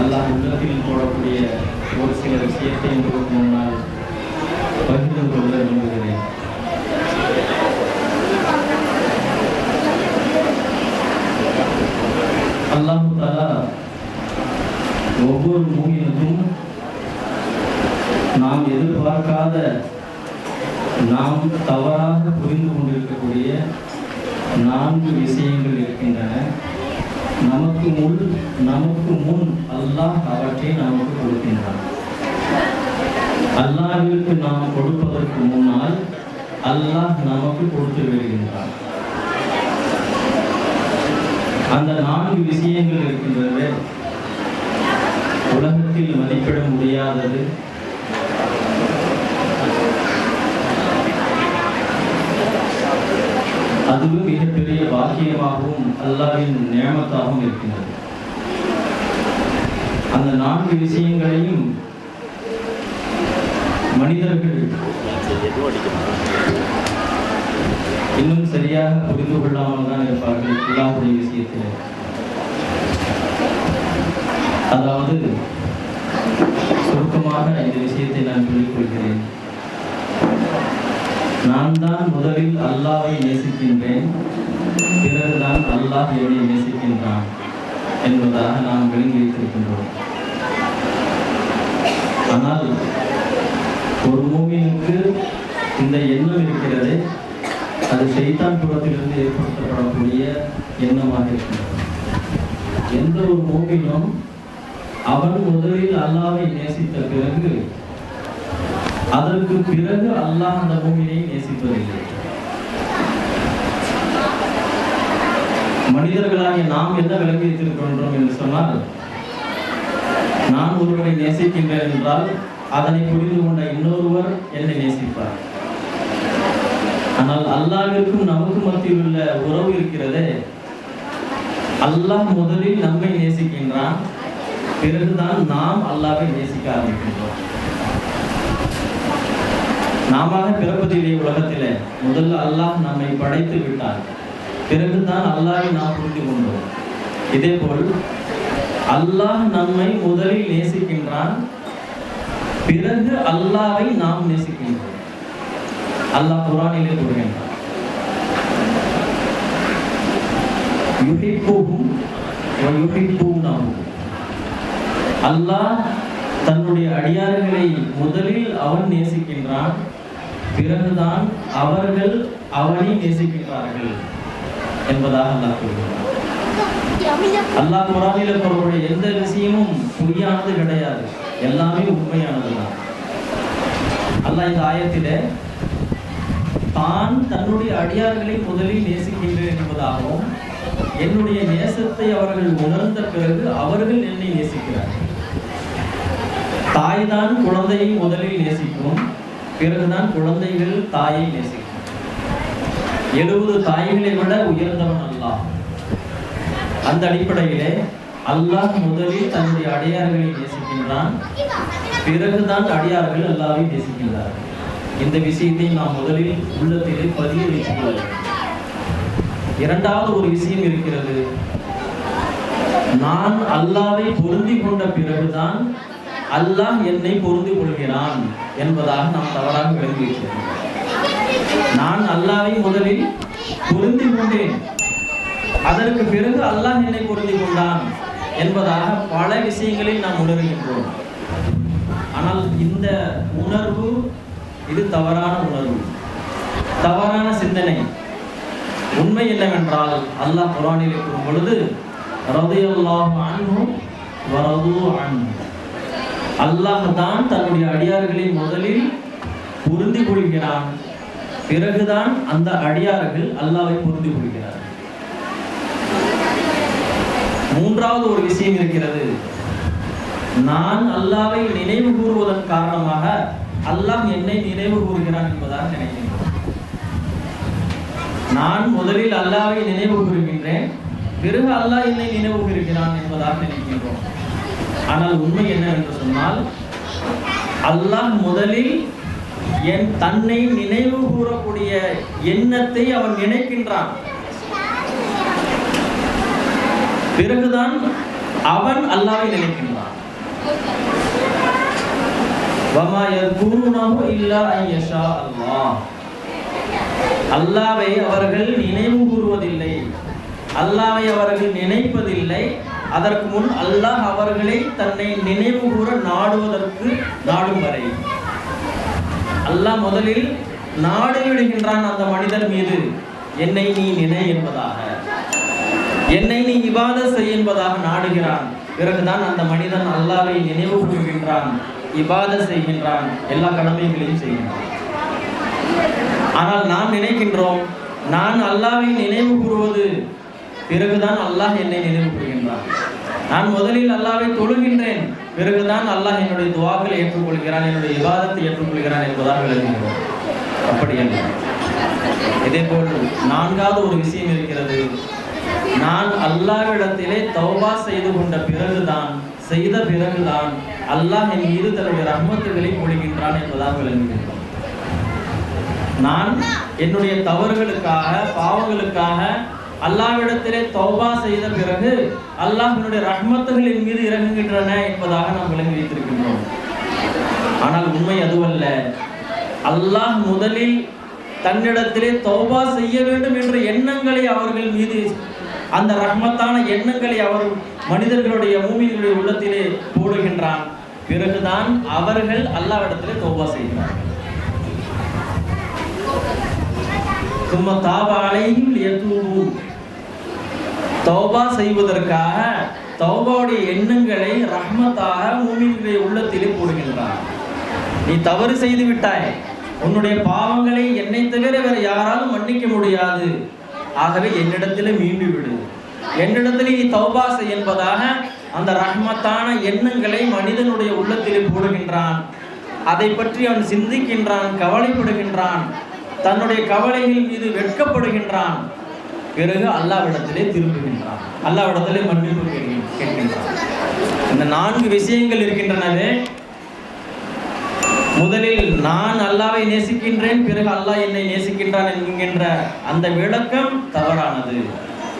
அல்லாஹ் உள்ளத்தில் போடக்கூடிய ஒரு சில விஷயத்தை உங்களுக்கு முன்னால் பகிர்ந்து கொள்ள விரும்புகிறேன். அல்லாஹு தாலா ஒவ்வொரு மூவினுக்கும் நாம் எதிர்பார்க்காத நாம் தவறாக புரிந்து கொண்டிருக்கக்கூடிய நான்கு விஷயங்கள் இருக்கின்றன. நமக்கு முன் நமக்கு முன் அல்லாஹ் அவற்றை நமக்கு கொடுக்கின்றான். அல்லாஹிற்கு நாம் கொடுப்பதற்கு முன்னால் அல்லாஹ் நமக்கு கொடுத்து விடுகின்றான். அந்த நான்கு விஷயங்கள் இருக்கின்றது உலகத்தில் மதிப்பிட முடியாதது. அதுவும் மிகப்பெரிய பாக்கியமாகவும் அல்லாவின் நியமத்தாகவும் இருக்கின்றது. அந்த நான்கு விஷயங்களையும் மனிதர்கள் இன்னும் சரியாக புரிந்து கொள்ளாமல் தான் இருப்பார்கள். அல்லாஹுடைய விஷயத்தில். அதாவது சுருக்கமாக இந்த விஷயத்தை நான் சொல்லிக் கொள்கிறேன். நான் தான் முதலில் அல்லாவை நேசிக்கின்றேன். அல்லாஹ் என்னை நேசிக்கின்றான் என்பதாக நாம் விளங்கி வைத்திருக்கின்றோம் ஆனால் ஒரு மூவினுக்கு இந்த எண்ணம் இருக்கிறது அது செய்தான் புறத்திலிருந்து ஏற்படுத்தப்படக்கூடிய எண்ணமாக இருக்கின்றது எந்த ஒரு மூவிலும் அவன் முதலில் அல்லாவை நேசித்த பிறகு அதற்கு பிறகு அல்லாஹ் அந்த பூமியை நேசிப்பதில்லை. மனிதர்களாகிய நாம் என்ன விளங்கி வைத்திருக்கின்றோம் என்று சொன்னால் நான் ஒருவரை நேசிக்கின்றேன் என்றால் அதனை புரிந்து கொண்ட இன்னொருவர் என்னை நேசிப்பார். ஆனால் அல்லாவிற்கும் நமக்கு மத்தியில் உள்ள உறவு இருக்கிறதே அல்லாஹ் முதலில் நம்மை நேசிக்கின்றான் பிறகுதான் நாம் அல்லாவை நேசிக்க ஆரம்பிக்கின்றோம். நாம பிறப்பதில்லை உலகத்திலே முதல்ல அல்லாஹ் நம்மை படைத்து விட்டார். பிறகுதான் அல்லாஹை நாம் புரிந்து கொண்டோம் இதே போல் அல்லாஹ் நம்மை முதலில் நேசிக்கின்றான் பிறகு அல்லாவை நாம் நேசிக்கின்றோம். அல்லாஹ் குரானிலே கூறுகின்றான். அல்லாஹ் தன்னுடைய அடியார்களை முதலில் அவன் நேசிக்கின்றான் பிறகுதான் அவர்கள் அவனை நேசிக்கின்றார்கள். என்பதாக அல்லாஹ் அல்லாஹ் குரானில கூறக்கூடிய எந்த விஷயமும் பொய்யானது கிடையாது. எல்லாமே உண்மையானதுதான். அல்லாஹ் இந்த ஆயத்திலே தான் தன்னுடைய அடியார்களை முதலில் நேசிக்கின்றேன் என்பதாகவும் என்னுடைய நேசத்தை அவர்கள் உணர்ந்த பிறகு அவர்கள் என்னை நேசிக்கிறார்கள். தாய் தான் குழந்தையை முதலில் நேசிக்கும் பிறகுதான் குழந்தைகள் தாயை நேசிக்கும். எழுபது தாய்களை விட உயர்ந்தவன் அல்லாஹ். அந்த அடிப்படையிலே அல்லாஹ் முதலில் தன்னுடைய அடியார்களை நேசிக்கின்றான். பிறகுதான் அடியார்கள் அல்லாவை நேசிக்கின்றார்கள். இந்த விஷயத்தை நாம் முதலில் உள்ளத்திலே பதிய வைத்துக் கொள்ள இரண்டாவது ஒரு விஷயம் இருக்கிறது. நான் அல்லாவை பொருந்தி கொண்ட பிறகுதான் அல்லாஹ் என்னை பொருந்தி கொள்கிறான் என்பதாக நாம் தவறாக விளங்கி நான் அல்லாவை முதலில் பொருந்தி கொண்டேன். அதற்கு பிறகு அல்லாஹ் என்னை பொருந்தி கொண்டான் என்பதாக பல விஷயங்களில் நாம் உணர்கின்றோம். ஆனால் இந்த உணர்வு இது தவறான உணர்வு. தவறான சிந்தனை. உண்மை என்னவென்றால் அல்லாஹ் குரானில் இருக்கும் பொழுது வரது அல்லாஹ் தான் தன்னுடைய அடியார்களை முதலில் புரிந்து கொள்கிறான். பிறகுதான் அந்த அடியார்கள் அல்லாவை புரிந்து கொள்கிறார்கள் மூன்றாவது ஒரு விஷயம் இருக்கிறது. நான் அல்லாவை நினைவு கூறுவதன் காரணமாக அல்லாஹ் என்னை நினைவு கூறுகிறான் என்பதாக நினைக்கின்றோம் நான் முதலில் அல்லாவை நினைவு கூறுகின்றேன் பிறகு அல்லாஹ் என்னை நினைவு கூறுகிறான் என்பதாக நினைக்கின்றோம். ஆனால் உண்மை என்னவென்று சொன்னால் அல்லாஹ் முதலில் என் தன்னை நினைவு கூறக்கூடிய எண்ணத்தை அவன் நினைக்கின்றான். பிறகுதான் அவன் அல்லாவை நினைக்கின்றான். அல்லாவை அவர்கள் நினைவு கூறுவதில்லை. அல்லாவை அவர்கள் நினைப்பதில்லை. அதற்கு முன் அல்லாஹ் அவர்களை தன்னை நினைவு கூற நாடுவதற்கு நாடும் வரை. அல்லாஹ் முதலில் நாடு விடுகின்றான் அந்த மனிதன் மீது. என்னை நீ நினை என்பதாக. என்னை நீ இவாத செய் என்பதாக நாடுகிறான். பிறகுதான் அந்த மனிதன் அல்லாவை நினைவு கூறுகின்றான் இபாத செய்கின்றான் எல்லா கடமைகளையும் செய்கின்றான். ஆனால் நாம் நினைக்கின்றோம் நான் அல்லாவை நினைவு கூறுவது பிறகுதான் அல்லாஹ் என்னை நினைவு கூறுகின்றான். நான் முதலில் அல்லாவை தொழுகின்றேன் பிறகுதான் அல்லாஹ் என்னுடைய துவாக்களை ஏற்றுக்கொள்கிறான் என்னுடைய விவாதத்தை ஏற்றுக்கொள்கிறான் என்பதாக விளங்குகிறோம் அப்படி அல்ல. இதே போல் நான்காவது ஒரு விஷயம் இருக்கிறது. நான் அல்லாஹ்விடத்திலே தௌபா செய்து கொண்ட பிறகுதான் செய்த பிறகுதான் அல்லாஹ் என் மீது தன்னுடைய ரஹ்மத்துகளை பொழிகின்றான் என்பதாக விளங்குகிறோம் நான் என்னுடைய தவறுகளுக்காக பாவங்களுக்காக அல்லாவிடத்திலே தௌபா செய்த பிறகு அல்லாஹ் என்னுடைய மீது இறங்குகின்றன என்பதாக நாம் விளங்கி வைத்திருக்கின்றோம். ஆனால் உண்மை அதுவல்ல. அல்லாஹ் முதலில் தன்னிடத்திலே தௌபா செய்ய வேண்டும் என்ற எண்ணங்களை அவர்கள் மீது அந்த ரஹ்மத்தான எண்ணங்களை அவர் மனிதர்களுடைய மூமிகளுடைய உள்ளத்திலே போடுகின்றான். பிறகுதான் அவர்கள் அல்லாவிடத்திலே தௌபா செய்கிறார்கள். சும்ம தாப அலைஹிம் தௌபா செய்வதற்காக தௌபாவுடைய எண்ணங்களை ரஹ்மத்தாக மூமின்களுடைய உள்ளத்திலே போடுகின்றான். நீ தவறு செய்து விட்டாய். உன்னுடைய பாவங்களை என்னை தவிர வேற யாராலும் மன்னிக்க முடியாது. ஆகவே என்னிடத்தில் மீண்டு விடு. என்னிடத்தில் நீ தௌபா செய் என்பதாக அந்த ரஹ்மத்தான எண்ணங்களை மனிதனுடைய உள்ளத்திலே போடுகின்றான். அதை பற்றி அவன் சிந்திக்கின்றான் கவலைப்படுகின்றான். தன்னுடைய கவலைகள் மீது வெட்கப்படுகின்றான். பிறகு அல்லாவிடத்திலே திரும்புகின்றான். அல்லாவிடத்திலே மன்னிப்பு கேட்கின்றான். இந்த நான்கு விஷயங்கள் இருக்கின்றனவே முதலில் நான் அல்லாவை நேசிக்கின்றேன் பிறகு அல்லாஹ் என்னை நேசிக்கின்றான் என்கின்ற அந்த விளக்கம் தவறானது.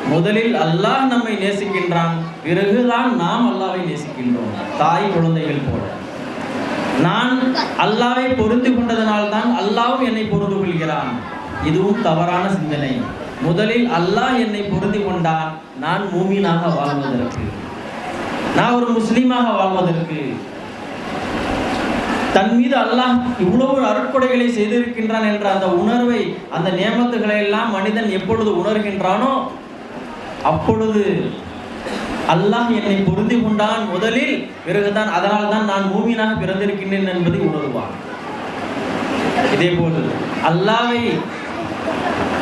முதலில் அல்லாஹ் நம்மை நேசிக்கின்றான் பிறகுதான் நாம் அல்லாவை நேசிக்கின்றோம் தாய் குழந்தைகள் போல. நான் அல்லாவை பொருந்து கொண்டதனால்தான் அல்லாவும் என்னை பொருந்து கொள்கிறான். இதுவும் தவறான சிந்தனை. முதலில் அல்லாஹ் என்னை பொருந்தி கொண்டான். நான் மூமீனாக வாழ்வதற்கு. நான் ஒரு முஸ்லீமாக வாழ்வதற்கு. தன் மீது அல்லாஹ் இவ்வளவு அருட்கொடைகளை செய்திருக்கின்றான் என்ற அந்த உணர்வை அந்த நியமத்துகளை எல்லாம் மனிதன் எப்பொழுது உணர்கின்றானோ அப்பொழுது அல்லாஹ் என்னை பொருந்தி கொண்டான். முதலில் பிறகுதான் அதனால் தான் நான் மூமினாக பிறந்திருக்கின்றேன் என்பதை உணர்வான். இதே போல் அல்லாவை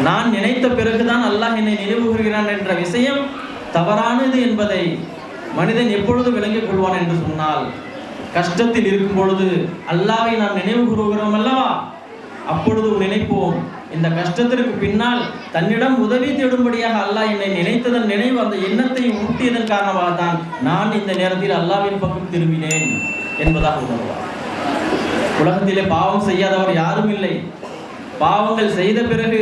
நான் நினைத்த பிறகுதான் அல்லாஹ் என்னை நினைவுகிறான் என்ற விஷயம் தவறானது என்பதை மனிதன் எப்பொழுது விளங்கிக் கொள்வான் என்று சொன்னால் கஷ்டத்தில் இருக்கும் பொழுது அல்லாவை நாம் நினைவு கூறுகிறோம் அல்லவா? அப்பொழுது நினைப்போம் இந்த கஷ்டத்திற்கு பின்னால் தன்னிடம் உதவி தேடும்படியாக அல்லாஹ் என்னை நினைத்ததன் நினைவு அந்த எண்ணத்தை ஊட்டியதன் காரணமாக தான் நான் இந்த நேரத்தில் அல்லாவின் பக்கம் திரும்பினேன் என்பதாக உணர்வார். உலகத்திலே பாவம் செய்யாதவர் யாரும் இல்லை. பாவங்கள் செய்த பிறகு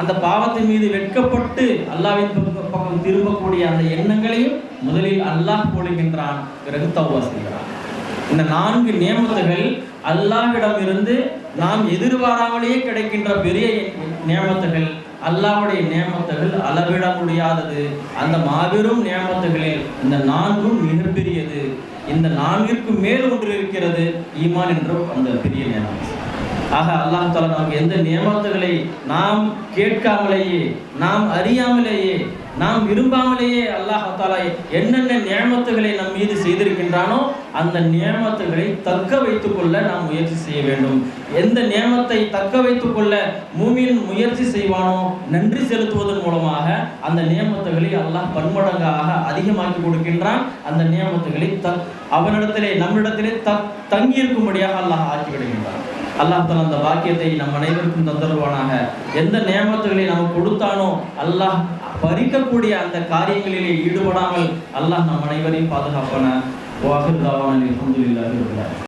அந்த பாவத்தின் மீது வெட்கப்பட்டு அல்லாவின் பக்கம் பக்கம் திரும்பக்கூடிய அந்த எண்ணங்களையும் முதலில் அல்லாஹ் போடுகின்றான் பிறகு தௌபா செய்கிறான். இந்த நான்கு நியமத்துகள் அல்லாஹ்விடம் இருந்து நாம் எதிர்பாராமலேயே கிடைக்கின்ற பெரிய நியமத்துகள் அல்லாவுடைய நியமத்துகள் அளவிட முடியாதது. அந்த மாபெரும் நியமத்துகளில் இந்த நான்கும் மிகப்பெரியது. இந்த நான்கிற்கு மேல் ஒன்று இருக்கிறது ஈமான் என்ற அந்த பெரிய நியமம். ஆக அல்லாம் தாலா நமக்கு எந்த நியமத்துகளை நாம் கேட்காமலேயே நாம் அறியாமலேயே நாம் விரும்பாமலேயே அல்லாஹ் தாலா என்னென்ன நியமத்துகளை நம் மீது செய்திருக்கின்றானோ அந்த நியமத்துகளை தக்க வைத்துக்கொள்ள நாம் முயற்சி செய்ய வேண்டும். எந்த நியமத்தை தக்க வைத்துக்கொள்ள கொள்ள முயற்சி செய்வானோ நன்றி செலுத்துவதன் மூலமாக அந்த நியமத்துகளை அல்லாஹ் பன்மடங்காக அதிகமாக்கி கொடுக்கின்றான். அந்த நியமத்துகளை தக் அவனிடத்திலே நம்மிடத்திலே தக் தங்கி இருக்கும்படியாக அல்லாஹ் ஆக்கி விடுகின்றான் அல்லாஹ் தஆலா அந்த பாக்கியத்தை நம் அனைவருக்கும் தந்தருவானாக எந்த நியமத்துகளை நாம் கொடுத்தானோ அல்லாஹ் பறிக்கக்கூடிய அந்த காரியங்களிலே ஈடுபடாமல் அல்லாஹ் நம் அனைவரையும் பாதுகாப்பான வாஹிர் தாவான